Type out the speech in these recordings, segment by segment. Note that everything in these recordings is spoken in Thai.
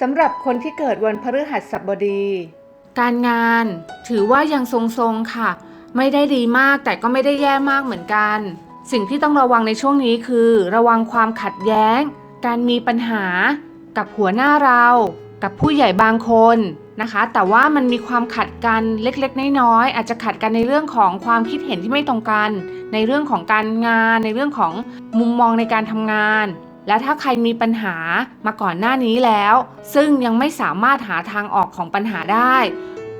สำหรับคนที่เกิดวันพฤหัสบดี การงานถือว่ายังทรงๆค่ะ ไม่ได้ดีมากแต่ก็ไม่ได้แย่มากเหมือนกัน สิ่งที่ต้องระวังในช่วงนี้คือ ระวังความขัดแย้ง การมีปัญหา กับหัวหน้าเรา กับผู้ใหญ่บางคนนะคะ แต่ว่ามันมีความขัดกันเล็กๆ น้อยๆอาจจะขัดกันในเรื่องของความคิดเห็นที่ไม่ตรงกัน ในเรื่องของการงาน ในเรื่องของมุมมองในการทำงาน และถ้าใครมีปัญหามาก่อนหน้านี้แล้ว ซึ่งยังไม่สามารถหาทางออกของปัญหาได้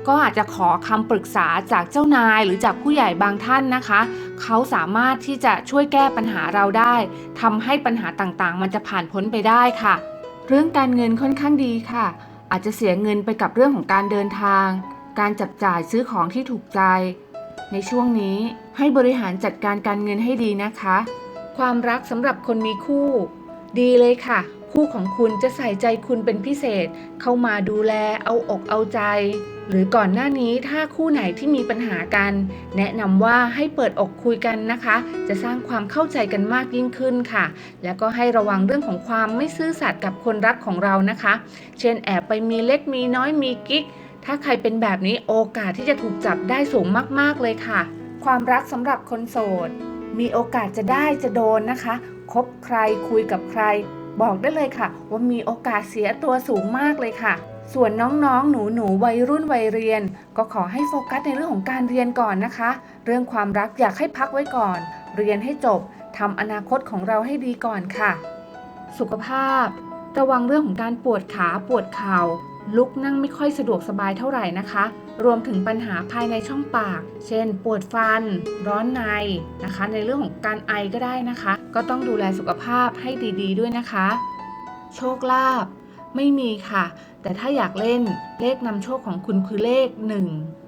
ก็อาจจะขอคำปรึกษาจากเจ้านายหรือจากผู้ใหญ่บางท่านนะคะ เขาสามารถที่จะช่วยแก้ปัญหาเราได้ทำให้ปัญหาต่างๆ มันจะผ่านพ้นไปได้ค่ะ เรื่องการเงินค่อนข้างดีค่ะ อาจจะเสียเงินไปกับเรื่องของการเดินทาง การจับจ่ายซื้อของที่ถูกใจ ในช่วงนี้ให้บริหารจัดการการเงินให้ดีนะคะ ความรักสำหรับคนมีคู่ ดีเลยค่ะ คู่ของคุณจะใส่ใจคุณเป็นพิเศษ เข้ามาดูแลเอาอกเอาใจ หรือก่อนหน้านี้ถ้าคู่ไหนที่มีปัญหากัน แนะนำว่าให้เปิดอกคุยกันนะคะ จะสร้างความเข้าใจกันมากยิ่งขึ้นค่ะ แล้วก็ให้ระวังเรื่องของความไม่ซื่อสัตย์กับคนรักของเรานะคะ เช่นแอบไปมีเล็กมีน้อยมีกิ๊กถ้าใครเป็นแบบนี้โอกาสที่จะถูกจับได้สูงมาก ๆ เลยค่ะ ความรักสำหรับคนโสด มีโอกาสจะได้จะโดนนะคะ คบใครคุยกับใคร บอกได้เลยค่ะ ว่ามีโอกาสเสียตัวสูงมากเลยค่ะ ส่วนน้องๆหนูหนูๆ วัยรุ่นวัยเรียน ก็ขอให้โฟกัสในเรื่องของการเรียนก่อนนะคะ เรื่องความรักอยากให้พักไว้ก่อน เรียนให้จบทำอนาคตของเราให้ดีก่อนค่ะ สุขภาพ ระวังเรื่องของการปวดขาปวดเข่า ลุกนั่งไม่ค่อยสะดวกสบายเท่าไหร่นะคะ รวมถึงปัญหาภายในช่องปาก เช่น ปวดฟัน ร้อนในนะคะ ในเรื่องของการไอก็ได้นะคะ ก็ต้องดูแลสุขภาพให้ดี ๆด้วยนะคะ โชคลาภไม่มีค่ะ แต่ถ้าอยากเล่นเลขนำโชคของคุณคือเลข 1